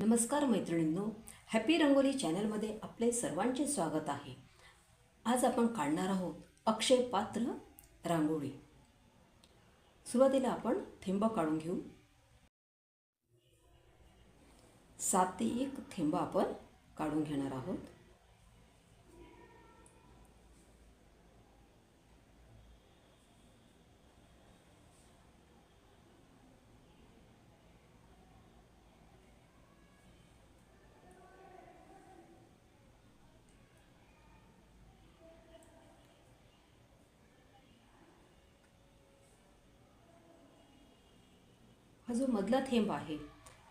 नमस्कार मैत्रिणींनो हॅपी रंगोली चॅनलमध्ये आपले सर्वांचे स्वागत आहे. आज आपण काढणार आहोत अक्षय पात्र रांगोळी. सुरुवातीला आपण थेंब काढून घेऊ. सात ते एक थेंब आपण काढून घेणार आहोत. हा जो मधला थेंब आहे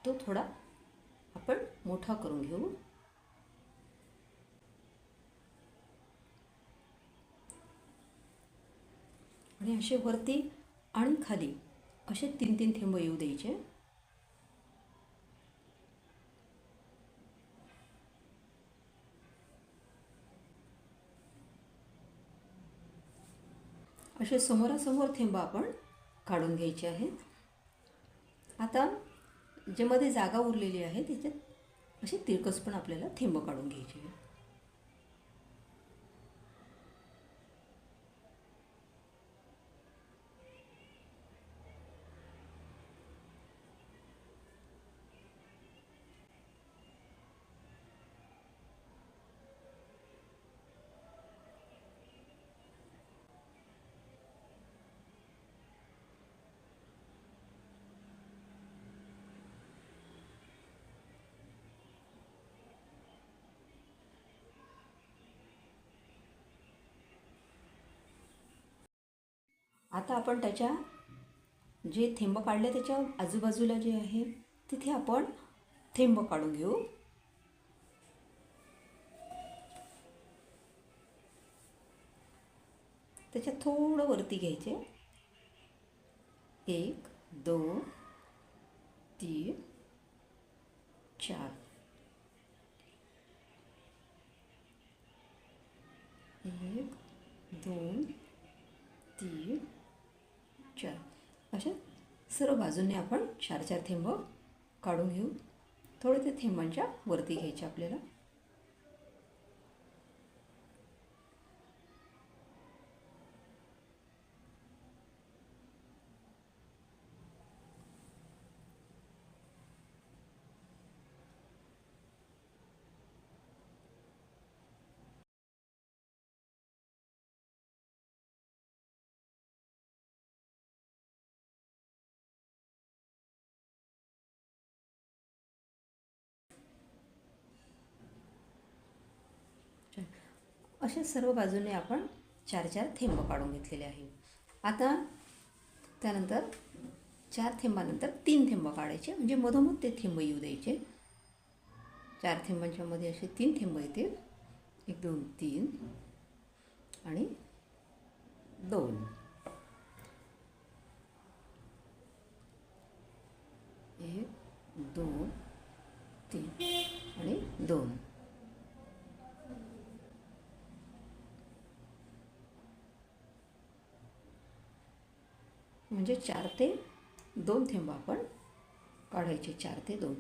तो थोडा आपण मोठा करून घेऊ. आणि असे वरती आणि खाली असे तीन तीन थेंब येऊ द्यायचे. असे समोरासमोर थेंब आपण काढून घ्यायचे आहेत. आता जे मध्ये जागा उरलेली आहे त्याच्यात अशी तिरकस पण आपल्याला थेंब काढून घ्यायची आहे. आता आपण त्याच्या जे थेंब काढले त्याच्या आजूबाजूला जे आहे तिथे आपण थेंब काढून घेऊ. त्याच्यात थोडं वरती घ्यायचे. एक दोन तीन चार. एक दोन तीन चार अशा सर्व बाजूंनी आपण चार चार थेंब काढून घेऊ. थोडे ते थेंबांच्या वरती घ्यायचे आपल्याला. अशा सर्व बाजूने आपण चार चार थेंब काढून घेतलेले आहे. आता त्यानंतर चार थेंबानंतर तीन थेंब काढायचे. म्हणजे मधोमध ते थेंब येऊ द्यायचे. चार थेंबांच्या मध्ये असे तीन थेंब येतील. एक दोन तीन आणि दोन. एक दोन तीन आणि दोन. म्हणजे चार ते दोन थेंब आपण काढायचे चार ते दोन.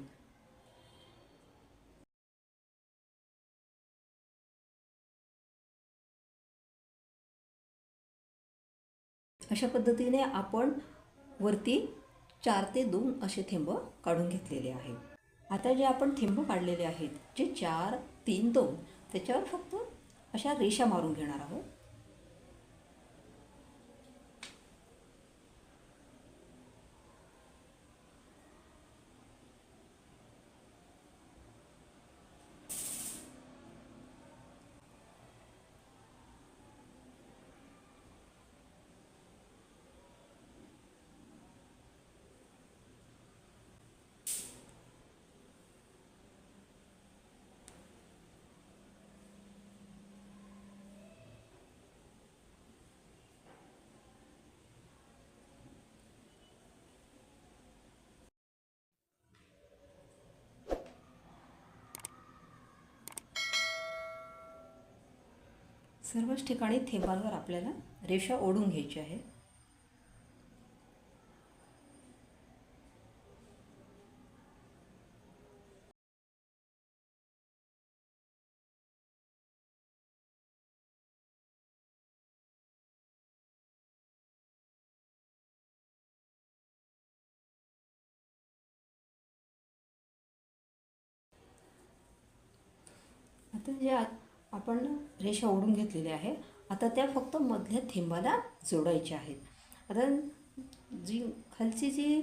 अशा पद्धतीने आपण वरती चार ते दोन असे थेंब काढून घेतलेले आहेत. आता जे आपण थेंब काढलेले आहेत जे चार तीन दोन त्याच्यावर फक्त अशा रेषा मारून घेणार आहोत. सर्वच ठिकाणी थेंबांवर आपल्याला रेषा ओढून घ्यायची आहे. आता जे आपण रेषा ओढून घेतलेल्या आहे आता त्या फक्त मधल्या थेंबाला जोडायच्या आहेत. आता जी खालची जी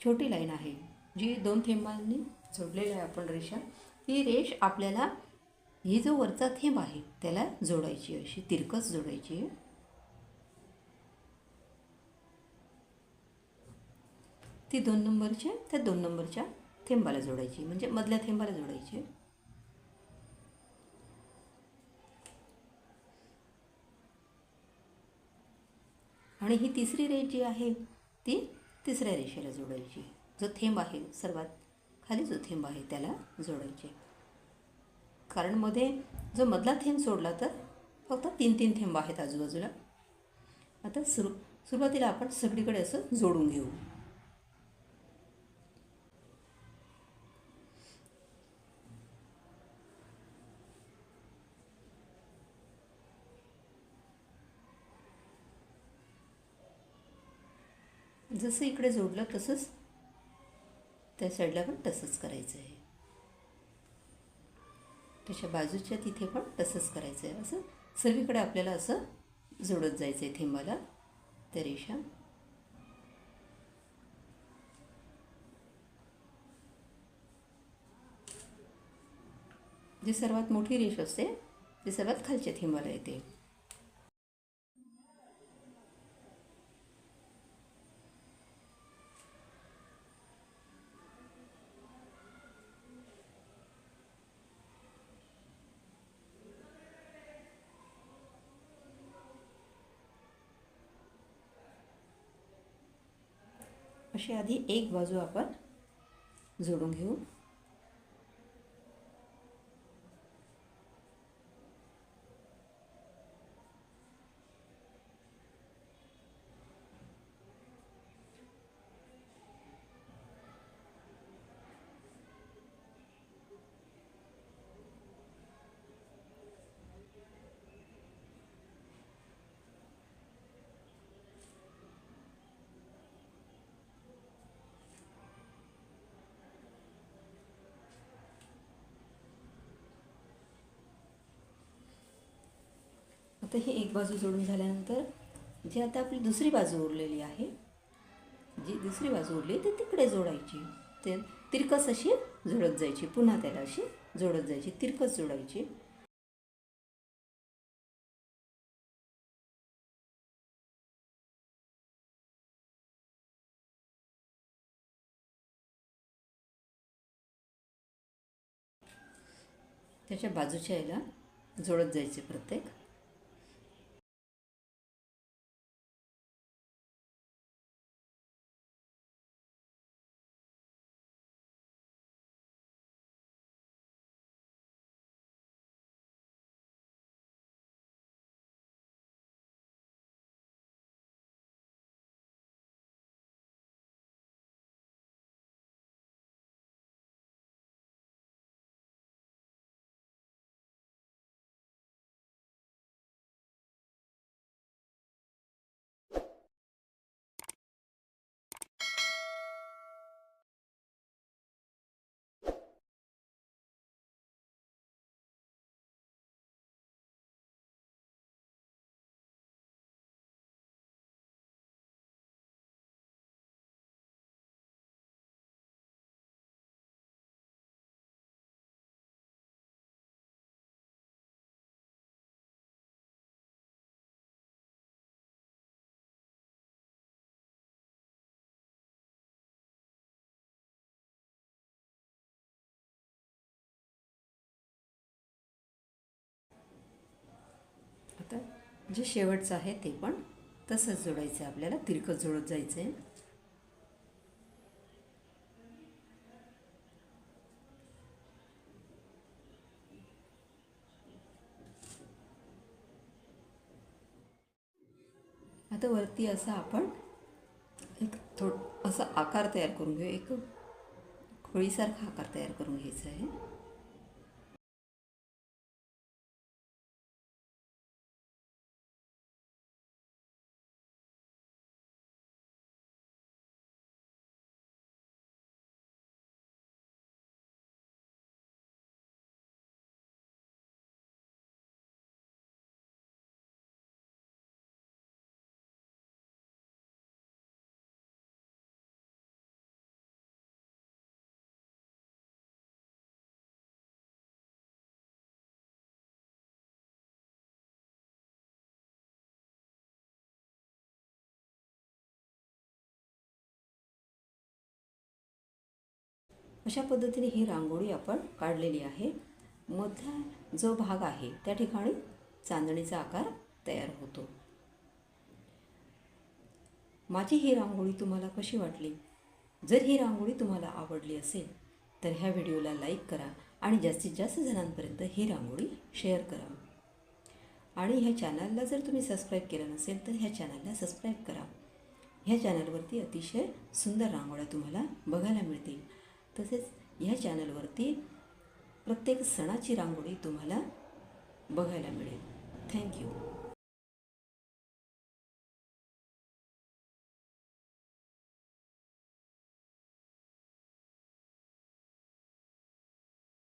छोटी लाईन आहे जी दोन थेंबांनी जोडलेली आहे आपण रेषा ती रेष आपल्याला ही जो वरचा थेंब आहे त्याला जोडायची अशी तिरकस जोडायची आहे. ती दोन नंबरच्या त्या दोन नंबरच्या थेंबाला जोडायची म्हणजे मधल्या थेंबाला जोडायची आणि ही तिसरी रेष जी आहे ती तिसऱ्या रेषेला जोडायची. जो थेंब आहे सर्वात खाली जो थेंब आहे त्याला जोडायचे. कारण मध्ये जो मधला थेंब सोडला तर फक्त तीन तीन थेंब आहेत आजूबाजूला. आता सुरू सुरुवातीला आपण सगळीकडे असं जोडून घेऊ. जसं इकडे जोडलं तसंच त्या साईडला पण तसंच करायचं आहे त्याच्या बाजूच्या तिथे पण तसंच करायचं आहे असं सगळीकडे आपल्याला असं जोडत जायचं आहे थेंबाला त्या रेषा. जी सर्वात मोठी रेष असते ती सर्वात खालच्या थेंबाला येते. अशी आधी एक बाजू आपण जोडून घेऊ. आता ही एक बाजू जोडून झाल्यानंतर जी आता आपली दुसरी बाजू उरलेली आहे जी दुसरी बाजू उरली ती तिकडे जोडायची. ते तिरकस अशी जोडत जायची पुन्हा त्याला अशी जोडत जायची तिरकस जोडायची. त्याच्या बाजूच्या याला जोडत जायचे प्रत्येक. जे शेवटचं आहे ते पण तसंच जोडायचं आहे आपल्याला. तिरकस जोडत जायचं आहे आता वरती असा आपण एक थोड असा आकार तयार करून घेऊ. एक खोळीसारखा आकार तयार करून घ्यायचा आहे. अशा पद्धतीने ही रांगोळी आपण काढलेली आहे. मधला जो भाग आहे त्या ठिकाणी चांदणीचा आकार तयार होतो. माझी ही रांगोळी तुम्हाला कशी वाटली? जर ही रांगोळी तुम्हाला आवडली असेल तर ह्या व्हिडिओला लाईक करा आणि जास्तीत जास्त जणांपर्यंत ही रांगोळी शेअर करा. आणि ह्या चॅनलला जर तुम्ही सबस्क्राईब केलं नसेल तर ह्या चॅनलला सबस्क्राईब करा. ह्या चॅनलवरती अतिशय सुंदर रांगोळ्या तुम्हाला बघायला मिळतील. तसेच ह्या चॅनलवरती प्रत्येक सणाची रांगोळी तुम्हाला बघायला मिळेल. थँक्यू